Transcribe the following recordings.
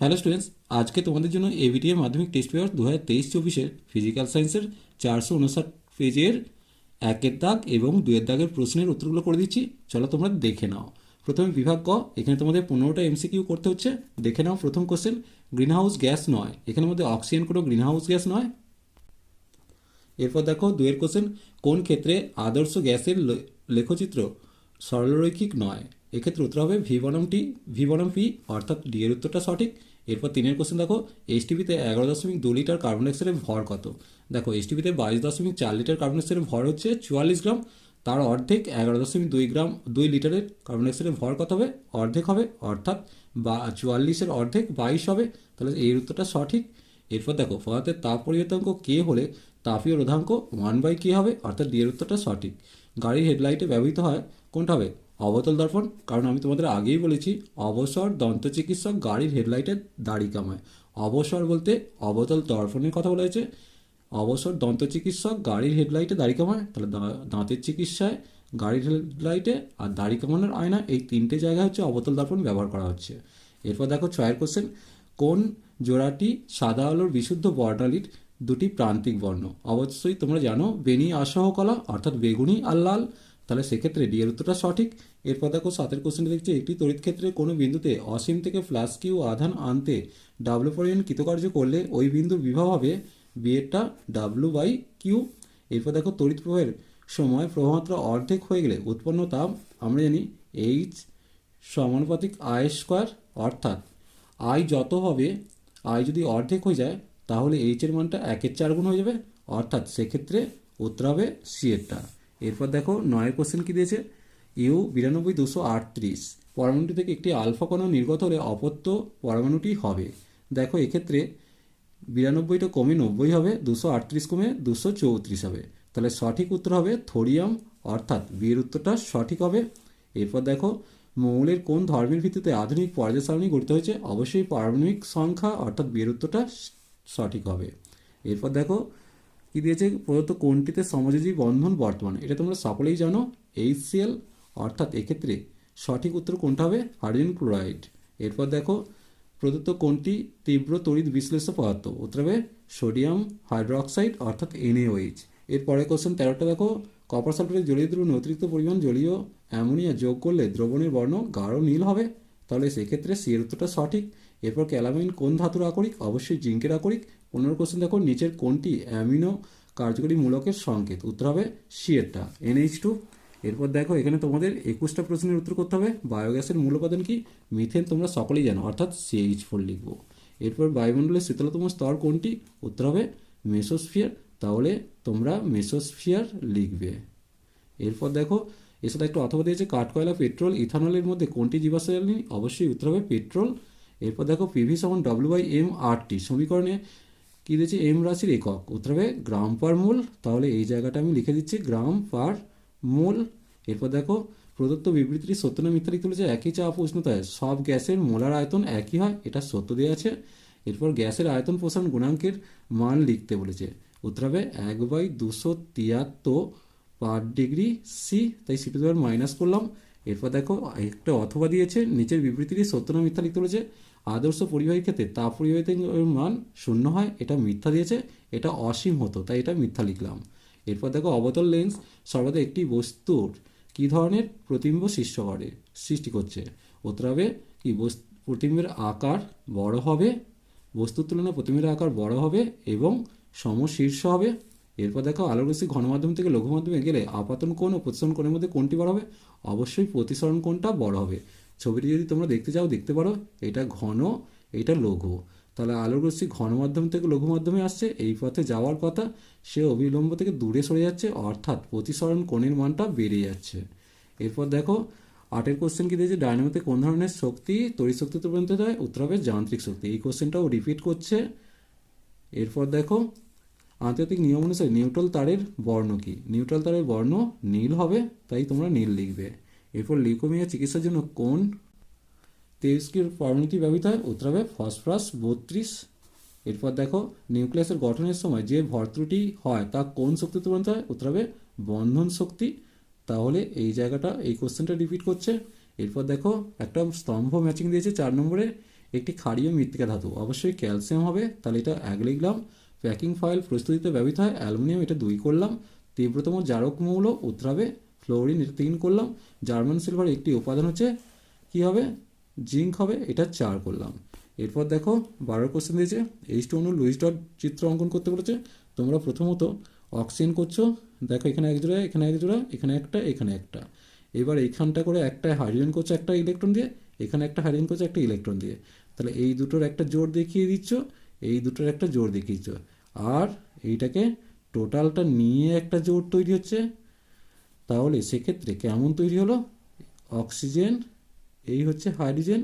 Hello students আজকে তোমাদের জন্য এবিটিএ মাধ্যমিক টেস্ট পেপার দু হাজার তেইশ চব্বিশের ফিজিক্যাল সায়েন্সের চারশো উনষাট পেজের একের দাগ এবং দুয়ের দাগের প্রশ্নের উত্তরগুলো করে দিচ্ছি। চলো তোমরা দেখে নাও। প্রথমে বিভাগ ক, এখানে তোমাদের পনেরোটা এমসিকিউ করতে হচ্ছে। দেখে নাও প্রথম কোশ্চেন গ্রিন হাউস গ্যাস নয়। এখানের মধ্যে অক্সিজেন কোনো গ্রিন হাউস গ্যাস নয়। এরপর দেখো দুয়ের কোশ্চেন কোন ক্ষেত্রে আদর্শ গ্যাসের লেখচিত্র সরলরৈখিক নয়? এক্ষেত্রে উত্তর হবে ভি বনাম টি ভি বনাম পি অর্থাৎ ডি এর উত্তরটা সঠিক। এরপর তিনের কোশ্চেন দেখো এইচটিভিতে এগারো দশমিক দু লিটার কার্বন ডাইঅক্সাইডের ভর কত? দেখো এইচটিভিতে বাইশ দশমিক চার লিটার কার্বন ডাইঅক্সাইডের ভর হচ্ছে চুয়াল্লিশ গ্রাম। তার অর্ধেক এগারো দশমিক দুই গ্রাম, দুই লিটারের কার্বন ডাইঅক্সাইডের ভর কত হবে? অর্ধেক হবে, অর্থাৎ বা চুয়াল্লিশের অর্ধেক বাইশ হবে। তাহলে এই উত্তরটা সঠিক। এরপর দেখো পদার্থের তাপ পরিবর্তনাঙ্ক কে হলে তাপীয় রোধাঙ্ক ওয়ান বাই কে হবে, অর্থাৎ ডি এর উত্তরটা সঠিক। গাড়ির হেডলাইটে ব্যবহৃত হয়, কোনটা হবে? অবতল দর্পণ, কারণ আমি তোমাদের আগেই বলেছি, অবসর দন্ত চিকিৎসক গাড়ির হেডলাইটে দাড়ি কামায়। অবসর বলতে অবতল দর্পণের কথা বলা হয়েছে। অবসর দন্ত চিকিৎসক গাড়ির হেডলাইটে দাড়ি কামায়, তাহলে দাঁতের চিকিৎসায় গাড়ির হেডলাইটে আর দাড়ি কামানোর আয়না এই তিনটে জায়গায় হচ্ছে অবতল দর্পণ ব্যবহার করা হচ্ছে। এরপর দেখো ছয়ের কোশ্চেন কোন জোড়াটি সাদা আলোর বিশুদ্ধ বর্ণালীর দুটি প্রান্তিক বর্ণ? অবশ্যই তোমরা জানো বেনি আসহ কলা অর্থাৎ বেগুনি আর লাল। তাহলে সেক্ষেত্রে ডি এর উত্তরটা সঠিক। এরপর দেখো সাতের কোশ্চেনে দেখছি, একটি তড়িৎ ক্ষেত্রে কোনো বিন্দুতে অসীম থেকে ফ্লাস কিউ আধান আনতে ডাব্লু পরিমাণ কৃতকার্য করলে ওই বিন্দুর বিভব হবে বিয়েরটা ডাব্লু বাই কিউ এরপর দেখো তড়িৎ প্রবাহের সময় প্রবাহমাত্রা অর্ধেক হয়ে গেলে উৎপন্ন তাপ, আমরা জানি এইচ সমানুপাতিক আই স্কোয়ার অর্থাৎ আই যত হবে আই যদি অর্ধেক হয়ে যায়, তাহলে এইচ এর মানটা একের চার গুণ হয়ে যাবে, অর্থাৎ সেক্ষেত্রে উত্তর হবে সি এরটা। এরপর দেখো নয়ের কোশ্চেন কি দিয়েছে? ইউ বিরানব্বই দুশো আটত্রিশ। পরমাণুটি থেকে একটি আলফা কণা নির্গত হলে অপত্য পরমাণুটি হবে। দেখো এক্ষেত্রে বিরানব্বইটা কমে নব্বই হবে, দুশো আটত্রিশ কমে দুশো চৌত্রিশ হবে। তাহলে সঠিক উত্তর হবে থোরিয়াম, অর্থাৎ বিয়ের উত্তরটা সঠিক হবে। এরপর দেখো মৌলের কোন ধর্মের ভিত্তিতে আধুনিক পর্যায় সারণী গড়তে হয়েছে? অবশ্যই পারমাণবিক সংখ্যা, অর্থাৎ বিয়ের উত্তরটা সঠিক হবে। এরপর দেখো কি দিয়েছে? প্রদত্ত কোনটিতে সমযোজী বন্ধন বর্তমান? এটা তোমরা সকলেই জানো। এইচসিএল অর্থাৎ এক্ষেত্রে সঠিক উত্তর কোনটা হবে? Hydrogen chloride. এরপর দেখো, প্রদত্ত কোনটি তীব্র তড়িৎ বিশ্লেষ্য পদার্থ? উত্তর হবে সোডিয়াম হাইড্রোক্সাইড, অর্থাৎ এনএওএইচ এর পরের কোশ্চেন তেরোটা দেখো কপার সালফেটের জলীয় দ্রবণে অতিরিক্ত পরিমাণ জলীয় অ্যামোনিয়া যোগ করলে দ্রবণের বর্ণ গাঢ় নীল হবে। তাহলে সেক্ষেত্রে সি এর উত্তরটা সঠিক। এরপর ক্যালামিন কোন ধাতুর আকরিক? অবশ্যই জিঙ্কের আকরিক। পনেরো কোশ্চেন দেখো, নিচের কোনটি অ্যামিনো কার্যকরী মূলকের সংকেত? উত্তর হবে সি এরটা এনএইচ টু এরপর দেখো, এখানে তোমাদের একুশটা প্রশ্নের উত্তর করতে হবে। বায়োগ্যাসের মূল উপাদান কি? মিথেন, তোমরা সকলেই জানো, অর্থাৎ সিএইচ ফোর লিখব। এরপর বায়ুমণ্ডলের শীতলতম স্তর কোনটি? উত্তর হবে মেসোস্ফিয়ার। তাহলে তোমরা মেসোস্ফিয়ার লিখবে। এরপর দেখো সাথে একটা অথবা দিয়েছে কাঠকয়লা, পেট্রোল, ইথানলের মধ্যে কোনটি জীবাশ্ম অবশ্যই উত্তর হবে পেট্রোল। এরপর দেখো পিভি সমান W by M R T সমীকরণে কী দিয়েছে? এম রাশির একক। উত্তর হবে গ্রাম পার মোল। তাহলে এই জায়গাটা আমি লিখে দিচ্ছি, গ্রাম পার মোল। এরপর দেখো, প্রদত্ত বিবৃতিটি সত্য না মিথ্যা লিখতে বলেছে, একই চাপ উষ্ণতায়। সব গ্যাসের মোলার আয়তন একই হয়, এটা সত্য দেওয়া আছে। এরপর গ্যাসের আয়তন প্রসারণ গুণাঙ্কের মান লিখতে বলেছে। উত্তর হবে এক বাই দুশো তিয়াত্তর পার ডিগ্রি সি। তাই সিটু মাইনাস করলাম। এরপর দেখো, একটা অথবা দিয়েছে, নিচের বিবৃতিটি সত্য না মিথ্যা লিখতে বলেছে, আদর্শ পরিবাহীর ক্ষেত্রে তাপ পরিবাহিতের মান শূন্য হয়, এটা মিথ্যা দিয়েছে, এটা অসীম হতো, তাই এটা মিথ্যা লিখলাম। এরপর দেখো, অবতল লেন্স সর্বদা একটি বস্তুর কী ধরনের প্রতিবিম্ব সৃষ্টি করে, সৃষ্টি করছে? উত্তর হবে কি প্রতিবিম্বের আকার বড় হবে, বস্তুর তুলনায় প্রতিবিম্বের আকার বড় হবে এবং সমশীর্ষ হবে এরপর দেখো আলোর রশ্মি ঘনমাধ্যম থেকে লঘু মাধ্যমে গেলে আপাতন কোণ ও প্রতিসরণ কোণের মধ্যে কোনটি বড় হবে। অবশ্যই প্রতিসরণ কোণটা বড় হবে। ছবিটি যদি তোমরা দেখতে চাও, দেখতে পারো, এটা ঘন, এটা লঘু। তাহলে আলোর রশ্মি ঘন মাধ্যম থেকে লঘু মাধ্যমে আসছে, এই পথে যাওয়ার কথা, সে অবিলম্ব থেকে দূরে সরে যাচ্ছে, অর্থাৎ প্রতিসরণ কোণের মানটা বেড়ে যাচ্ছে। এরপর দেখো, আটের কোশ্চেন কি দিয়েছে? ডায়নামোতে কোন ধরনের শক্তি তড়িৎ শক্তিতে পরিণত হয়? উত্তর হবে যান্ত্রিক শক্তি। এই কোশ্চেনটাও রিপিট করছে। এরপর দেখো আন্তর্জাতিক নিয়ম অনুসারে নিউট্রাল তারের বর্ণ কি? নিউট্রাল তারের বর্ণ নীল হবে, তাই তোমরা নীল লিখবে। এরপর লিউকোমিয়া চিকিৎসার জন্য কোন তেজস্ক্রিয় পরমাণুটি ব্যবহৃত হয়? উত্তর হবে ফসফরাস বত্রিশ। এরপর দেখো, নিউক্লিয়াসের গঠনের সময় যে ভরত্রুটি হয়, তা কোন শক্তিতে পরিণত হয়? উত্তর হবে বন্ধন শক্তি। তাহলে এই জায়গাটা, এই কোশ্চেনটা রিপিট করছে। এরপর দেখো, একটা স্তম্ভ ম্যাচিং দিয়েছে চার নম্বরে, একটি ক্ষারীয় মৃত্তিকা ধাতু। অবশ্যই ক্যালসিয়াম হবে, তাহলে এটা এক লিখলাম। প্যাকিং ফয়েল প্রস্তুতিতে ব্যবহৃত হয়। অ্যালুমিনিয়াম এটা দুই করলাম। তীব্রতম জারক মৌল উত্তরাবে ফ্লোরিন এটা তিন করলাম। জার্মান সিলভার একটি উপাদান হচ্ছে কি হবে? জিঙ্ক হবে, এটা চার করলাম। এরপর দেখো, বারো কোশ্চেন দিয়েছে। এইচ টু অনু লুইস ডট চিত্র অঙ্কন করতে বলেছে। তোমরা প্রথমত অক্সিজেন করছ। দেখো, এখানে এক জোড়া এখানে এক জোড়া এখানে একটা এখানে একটা। এবার এইখানটা করে একটা হাইড্রোজেন করছে, একটা ইলেকট্রন দিয়ে। এখানে একটা হাইড্রোজেন করছে, একটা ইলেকট্রন দিয়ে। তাহলে এই দুটোর একটা জোর দেখিয়ে দিচ্ছ, এই দুটোর একটা জোর দেখিয়ে দিচ্ছ। আর এইটাকে টোটালটা নিয়ে একটা জোর তৈরি হচ্ছে। তাহলে সেক্ষেত্রে কেমন তৈরি হলো? অক্সিজেন, এই হচ্ছে হাইড্রোজেন,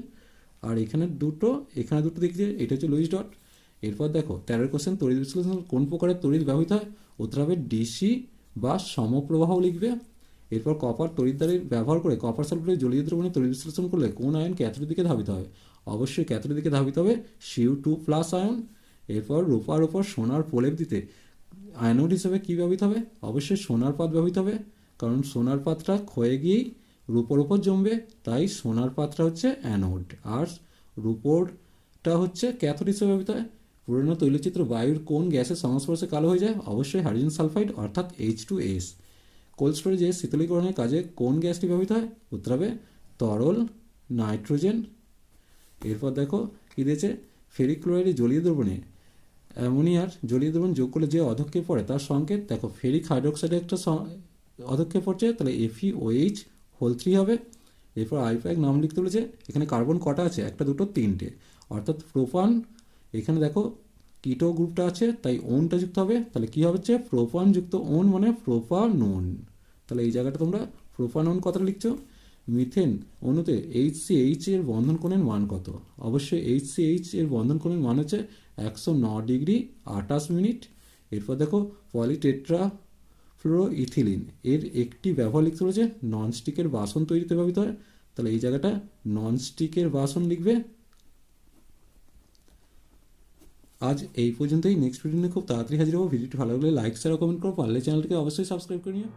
আর এখানে দুটো এখানে দুটো দেখছি এটা হচ্ছে লুইস ডট। এরপর দেখো তেরোর কোশ্চেন তড়িৎ বিশ্লেষণ কোন প্রকারের তড়িৎ ব্যবহৃত হয়? উত্তর হবে ডিসি বা সমপ্রবাহ লিখবে। এরপর কপার তড়িৎদ্বারের ব্যবহার করে কপার সালফারের জলীয় দ্রবণে তড়িৎ বিশ্লেষণ করলে কোন আয়ন ক্যাথোডের দিকে ধাবিত হবে? অবশ্যই ক্যাথোডের দিকে ধাবিত হবে। Cu two plus ion. এরপর রূপার ওপর সোনার প্রলেপ দিতে আয়নোড হিসেবে কী ব্যবহৃত হবে? অবশ্যই সোনার পাত ব্যবহৃত হবে। কারণ সোনার পাতটা ক্ষয়ে গিয়েই রূপোর ওপর জমবে, তাই সোনার পাতটা হচ্ছে অ্যানোড। আর রূপোরটা হচ্ছে ক্যাথোড হিসেবে ব্যবহৃত হয়। পুরনো তৈলচিত্র বায়ুর কোন গ্যাসের সংস্পর্শে কালো হয়ে যায়? অবশ্যই হাইড্রোজেন সালফাইড, অর্থাৎ এইচ টু এস কোল্ড স্টোরেজে শীতলীকরণের কাজে কোন গ্যাসটি ব্যবহৃত হয়? উত্তর হবে তরল নাইট্রোজেন। এরপর দেখো কী দিয়েছে? ফেরিক ক্লোরাইডের জলীয় দ্রবণে অ্যামোনিয়ার জলীয় দ্রবণ যোগ করলে যে অধক্ষেপ পড়ে, তার সংকেত দেখো ফেরিক হাইড্রোক্সাইডের একটা অধক্ষেপ পড়ছে, তাহলে এফি ওএইচ হোল থ্রি হবে। এরপর আইপ্যাক নাম লিখতে বলেছে, এখানে কার্বন কটা আছে? একটা, দুটো, তিনটে। অর্থাৎ প্রোপান এখানে দেখো কিটো গ্রুপটা আছে, তাই ওনটা যুক্ত হবে। তাহলে কী হচ্ছে? প্রোপান যুক্ত ওন মানে প্রোপানোন তাহলে এই জায়গাটা তোমরা প্রোপানোন কথাটা লিখছো। মিথেন অণুতে এইচ সি এইচ এর বন্ধন কোণের মান কত? অবশ্যই এইচ সি এইচ এর বন্ধন কোণের মান হচ্ছে একশো ন ডিগ্রি আটাশ মিনিট। এরপর দেখো পলিটেট্রা ফ্লোরো ইথিলিন এর একটি ব্যবহার লিখতে বলেছে ননস্টিকের বাসন তৈরিতে ব্যবহৃত হয়। তাহলে এই জায়গাটা ননস্টিকের বাসন লিখবে। আজ এই পর্যন্তই। নেক্সট ভিডিও নিয়ে খুব তাড়াতাড়ি হাজির হব। ভিডিওটি ভালো লাগলে লাইক শেয়ার কমেন্ট করো। পারলে চ্যানেলটিকে অবশ্যই সাবস্ক্রাইব করে নিও।